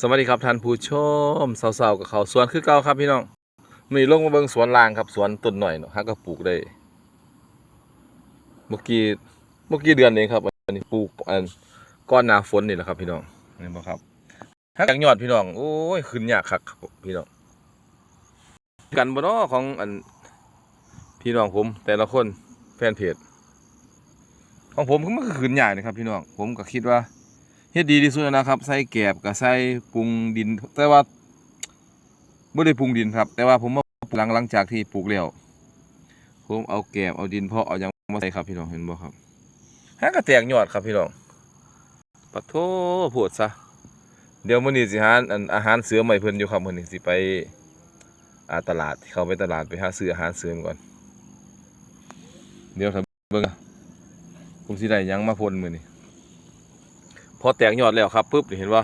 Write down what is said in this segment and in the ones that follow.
สวัสดีครับท่านผู้ชมสาวๆกับเขาสวนคือเก่าครับพี่น้องมีลงมาเบิ่งสวนลางครับสวนต้นหน่อยเนาะฮักก็ปลูกได้ เมื่อกี้เมื่อกี้เดือนเองครับอันนี้ปลูกอันก้อนนาฝนนี่แหละครับ พี่น้องเห็นบ่ครับฮักจากยอดพี่น้องโอ้ยขึ้นยากคักครับพี่น้องกันบ่เนาะของอันพี่น้องผม แต่ละคนแฟนเพจของผมก็มันก็ขึ้นยากนะครับ พี่น้องผมก็คิดว่า เฮ็ดดีที่สุดนะครับ ใส่แกบกับใส่ปรุงดิน แต่ว่าไม่ได้ปรุงดินครับ แต่ว่าผมมาปลูกหลังหลังจากที่ปลูกแล้วผมเอาแกบเอาดินเพาะเอายังมาใส่ครับพี่น้องเห็นบ่ครับฮะก็แตกยอดครับพี่น้องปัดโทโพดซะเดี๋ยวมื้อนี้สิหาอันอาหารเสริมใหม่เพิ่นอยู่ครับมื้อนี้สิไปอาตลาดเข้าไปตลาดไปหาซื้ออาหารเสริมก่อน เดี๋ยวถ้าเบิ่งผมสิได้ยังมาพ่นมื้อนี้ อแตกยอดแล้วครับปุ๊บนี่เห็นว่า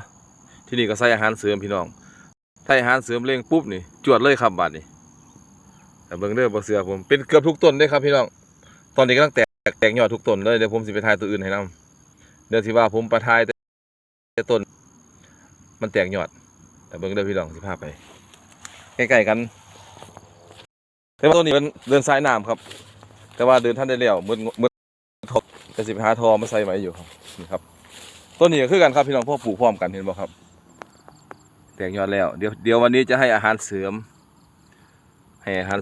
ที่นี่ก็ใส่อาหารเสริมพี่น้องใส่อาหารเสริมเร่งปุ๊บนี่จวดเลยครับบัดนี้แต่เบิ่งเด้อบ่เสือผมเป็นเกือบทุกต้นเด้ครับพี่น้องตอนนี้กำลังแตกแตกยอดทุกต้นเลยเดี๋ยวผมสิไปทายตัวอื่นให้นํเดี๋ยวสิว่าผมประทายแต่ต้นมันแตกยอด แต่เบิ่งเด้อพี่น้องสิพาไปใกล้ๆกันแต่ว่าต้นนี้เดินเดินสายน้ำครับ แต่ว่าเดินท่านได้แล้วมืดมืดทบแต่สิไปหาทอมาใส่ไว้อยู่ครับนี่ครับ ต้นนี้ก็คือกันครับพี่น้องพ่อปลูกพร้อมกันเห็นบ่ครับ แตกยอดแล้วเดี๋ยวเดี๋ยววันนี้จะให้อาหารเสริม ให้อาหาร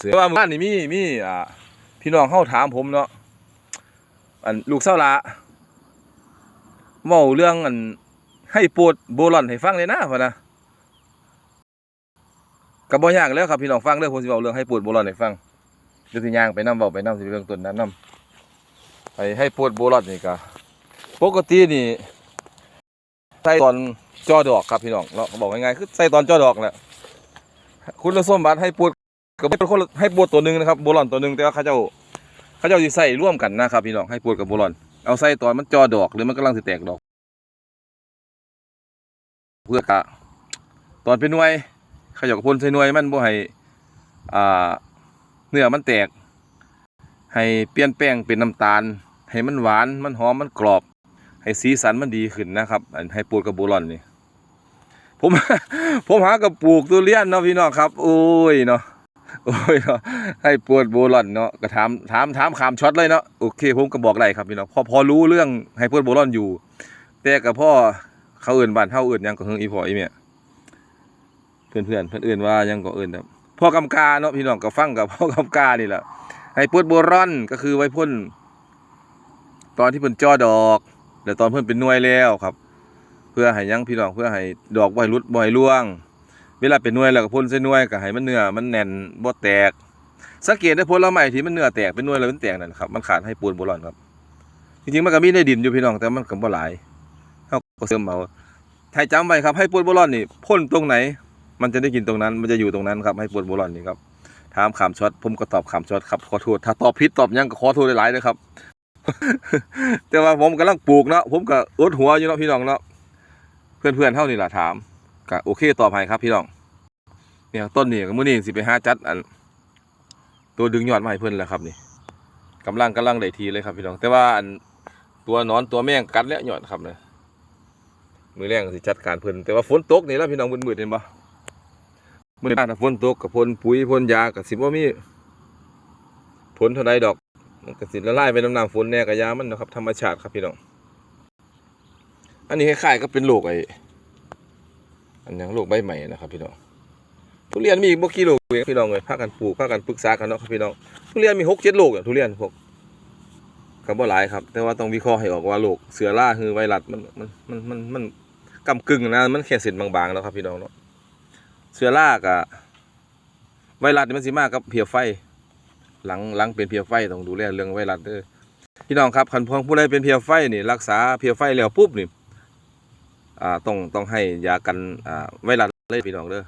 เสริมว่าหมู่บ้านนี่มีมีอ่าพี่น้องเข้าถามผมเนาะอันลูกเศร้าละเว้าเรื่องอันให้ปวดโบลอนให้ฟังเลยนะพ่นนะก็บ่ยากแล้วครับพี่น้องฟังเด้อผมสิเว้าเรื่องให้ปวดโบลอนให้ฟังเดี๋ยวสิย่างไปนํเว้าไปนํสิเรื่องต้นนั้นนํให้ให้ปวดโบลอนนี่ก็ ปกตินี่ใส่ตอนจอดอกครับพี่น้องเราบอกง่ายๆคือใส่ตอนจอดอกแหละคุณสมบัติให้ปวดกับเป็นคนให้ปวดตัวหนึ่งนะครับโบลอนตัวหนึ่งแต่ว่าเขาเจ้าเขาเจ้าสิใส่ร่วมกันนะครับพี่น้องให้ปวดกับโบลอน เอาใส่ตอนมันจอดอกหรือมันกำลังสิแตกดอก เพื่อกะตอนเป็นหน่วยเขาเจ้ากับพ่นใส่หน่วยมันบ่ให้อ่าเนื้อมันแตก ให้เปลี่ยนแป้งเป็นน้ำตาล ให้มันหวานมันหอมมันกรอบ ให้สีสันมันดีขึ้นนะครับให้ปลูกกับโบลอนนี่ผมผมหากับปลูกทุเรียนเนาะพี่น้องครับโอ้ยเนาะโอ้ยเนาะให้ปวดโบลอนเนาะก็ถามถามถามขามช็อตเลยเนาะโอเคผมก็บอกได้ครับพี่น้องพอพอรู้เรื่องให้ปวดโบลอนอยู่ แต่กับพ่อเขาเอื่นบ้านเขาเอื่นยังก็เฮงอีพออีเมียเพื่อนเพื่อนเพื่อนเอื่นว่ายังก็เอื่นแบบพ่อกำกาเนาะพี่น้องก็ฟังกับพ่อกำกานี่แหละให้ปวดโบลอนก็คือไว้พ่นตอนที่เพิ่นจ่อดอก แล้วตอนเพิ่นเป็นหน่วยแล้วครับ เพื่อให้ยังพี่น้องเพื่อให้ดอกบ่ให้หลุดบ่ให้ร่วง เวลาเป็นหน่วยแล้วก็พ่นใส่หน่วยก็ให้มันเนื้อมันแน่นบ่แตก สังเกตได้ผลไม้ที่มันเนื้อแตกเป็นหน่วยแล้วมันแตกนั่นครับมันขาดให้ปูนโบรอนครับ จริงๆมันก็มีในดินอยู่พี่น้องแต่มันก็บ่หลายเฮาก็เสริมเอาให้จำไว้ครับให้ปูนโบรอนนี่พ่นตรงไหน มันจะได้กินตรงนั้น มันจะอยู่ตรงนั้นครับให้ปูนโบรอนนี่ครับถามขามช็อตผมก็ตอบขามช็อตครับขอโทษถ้าตอบผิดตอบยังก็ขอโทษหลายๆนะครับ แต่ว่าผมกำลังปลูกเนาะผมก็อดหัวอยู่เนาะพี่น้องเนาะเพื่อนๆเท่านี่แหละถามก็โอเคตอบให้ครับพี่น้องเนี่ยต้นนี่ก็มื้อนี้สิไปหาจัดอัน ตัวดึงยอดมาให้เพิ่อนแหละครับนี่กำลังกำลังได้ทีเลยครับพี่น้อง แต่ว่าอันตัวนอนตัวแมงกัดแล้วยอดครับเนี่ยมือแรงสิจัดการเพิ่อนแต่ว่าฝนตกนี่แล้วพี่น้องมืดๆเห็นปะมืดถ้าฝนตกกับพ่นปุ๋ยพ่นยากับสิบ่ามีผลเท่าใดดอก มันก็สิละลายไปน้ำน้ำฝนแน่กระยามันนะครับ ธรรมชาติครับพี่น้อง อันนี้คล้ายๆก็เป็นโรคไอ้อันหยังโรคใบใหม่นะครับพี่น้องทุเรียนมีอีกบ่กี่โรคเองพี่น้องเลยพากันปลูกพากันปรึกษากันเนาะครับพี่น้องทุเรียนมีหกเจ็ดโรคอะทุเรียนพวกก็บ่หลายครับ แต่ว่าต้องวิเคราะห์ให้ออกว่าโรคเสือราคือไวรัสมันมันมันมันมันกำกึ่งนะมันแค่เส้นบางๆแล้วครับพี่น้องเนาะเสือรากะไวรัสมันสิมากับเพียไฟ หลังหลังเป็นเพียไฟต้องดูแลเรื่องไวรัสเด้อพี่น้องครับคันพองผู้ใดเป็นเพียไฟนี่รักษาเพียไฟแล้วปุ๊บนี่อ่าต้องต้องให้ยากันอ่าไวรัสเลยพี่น้องเด้อ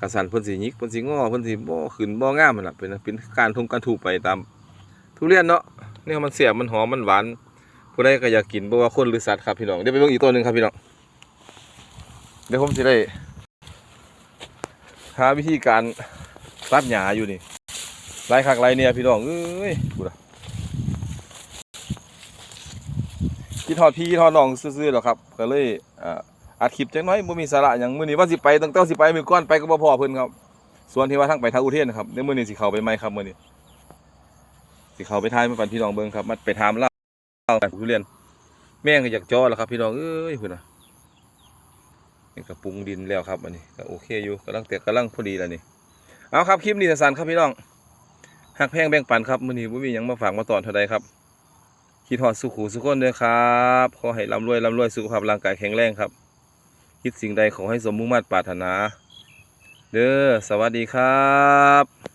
กระสันเพิ่นสิหยิกเพิ่นสิงอเพิ่นสิบ่ขึ้นบ่งามมันล่ะเป็นเป็นการทุ่งการถูกไปตามทุเรียนเนาะเนี่ยมันเสียบมันหอมมันหวานผู้ใดก็อยากกินบ่ว่าคนหรือสัตว์ครับพี่น้องเดี๋ยวไปเบิ่งอีกตัวหนึ่งครับพี่น้องเดี๋ยวผมสิได้หาวิธีการตัดหญ้าอยู่นี่ ลายคักลายเนี่ยพี่น้องเอ้ยพูดอะคิดทอดพี่ทอดน้องซื่อๆหรอครับ ก็เลยอ่าอัดคลิปจังน้อยบ่มีสาระหยังมื้อนี้ว่าสิไปตั้งแต่สิไปมื้อก่อนไปก็บ่พอเพิ่นครับส่วนที่ว่าทางไปทางอุเทนนะครับเดี๋ยวมื้อนี้สิเข้าไปใหม่ครับมื้อนี้สิเข้าไปทายมาปันพี่น้องเบิ่งครับมาไปถามเล่ากันทุเรียน แม่งก็อยากจอแล้วครับพี่น้องเอ้ยพุ่นน่ะนี่ก็ปรุงดินแล้วครับอันนี้ก็โอเคอยู่กำลังแต่กำลังพอดีแล้วนี่เอาครับคลิปนี้สั้นครับพี่น้อง หักแพงแบ่งปันครับมื้อนี้บ่มีหยังมาฝากมาตอนเท่าใดครับคิดฮอดสุขุสุขคนเด้อครับขอให้ร่ำรวยร่ำรวยสุขภาพร่างกายแข็งแรงครับ คิดสิ่งใดขอให้สมมุ่งมา่ปรารถนา เด้อสวัสดีครับ